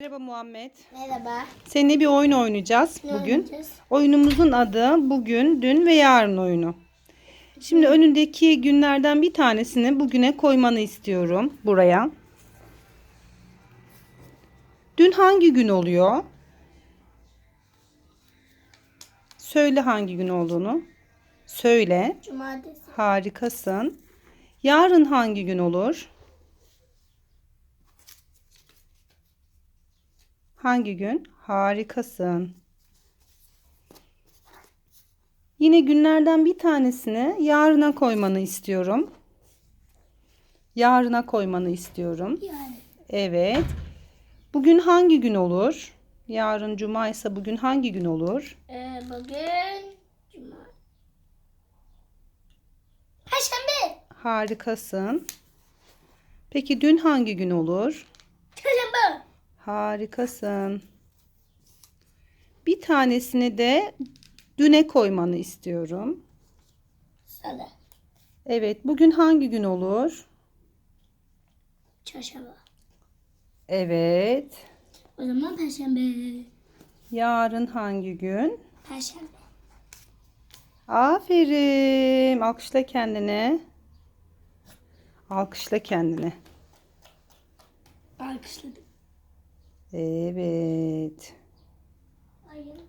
Merhaba Muhammed. Merhaba. Seninle bir oyun oynayacağız Ne bugün. oynayacağız? Oyunumuzun adı bugün, dün ve yarın oyunu. Şimdi önündeki günlerden bir tanesini bugüne koymanı istiyorum buraya. Dün hangi gün oluyor? Söyle hangi gün olduğunu. Söyle. Cumartesi. Harikasın. Yarın hangi gün olur? Hangi gün? Harikasın. Yine günlerden bir tanesini yarına koymanı istiyorum. Yarına koymanı istiyorum. Yani. Evet. Bugün hangi gün olur? Yarın cuma ise bugün hangi gün olur? Ee, bugün Cuma. Perşembe. Harikasın. Peki dün hangi gün olur? Harikasın. Bir tanesini de düne koymanı istiyorum. Salı. Evet, bugün hangi gün olur? Çarşamba. Evet. O zaman perşembe. Yarın hangi gün? Perşembe. Aferin. Alkışla kendine. Alkışla kendine. Alkışladım. Evet. Hayır.